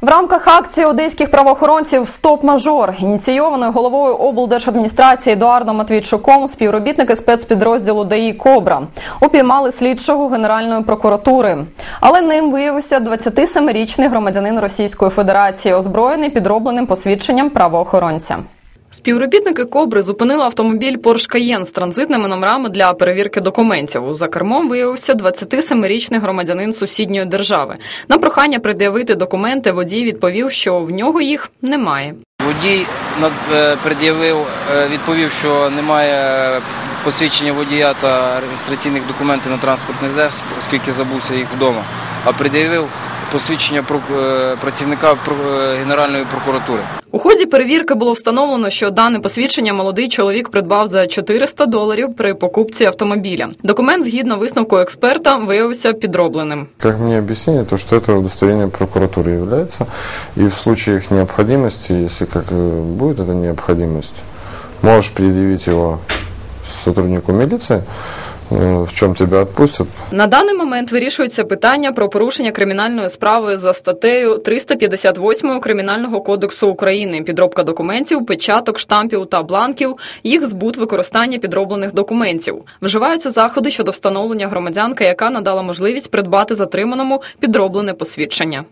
В рамках акції одеських правоохоронців Стоп-мажор, ініційованої головою облдержадміністрації Едуардом Матвійчуком, співробітники спецпідрозділу ДАІ Кобра упіймали слідчого Генеральної прокуратури. Але ним виявився 27-річний громадянин Російської Федерації, озброєний підробленим посвідченням правоохоронця. Співробітники Кобри зупинили автомобіль Porsche Cayenne з транзитними номерами для перевірки документів. За кермом виявився 27-річний громадянин сусідньої держави. На прохання пред'явити документи водій відповів, що в нього їх немає. Водій е, пред'явив, е, відповів, що немає посвідчення водія та реєстраційних документів на транспортний ЗЕС, оскільки забувся їх вдома, а пред'явив посвідчення прок- е, працівника про- е, Генеральної прокуратури. У ході перевірки було встановлено, що дане посвідчення молодий чоловік придбав за 400 доларів при покупці автомобіля. Документ, згідно висновку експерта, виявився підробленим. Как мне объяснили, то что это удостоверение прокуратуры является, и в случае их необходимости, если как э, будет эта необходимость, можешь предъявить его сотруднику милиции, э, в чем тебя отпустят, На даний момент вирішується питання про порушення кримінальної справи за статтею 358 Кримінального кодексу України, підробка документів, печаток, штампів та бланків, їх збут, використання підроблених документів. Вживаються заходи щодо встановлення громадянки, яка надала можливість придбати затриманому підроблене посвідчення.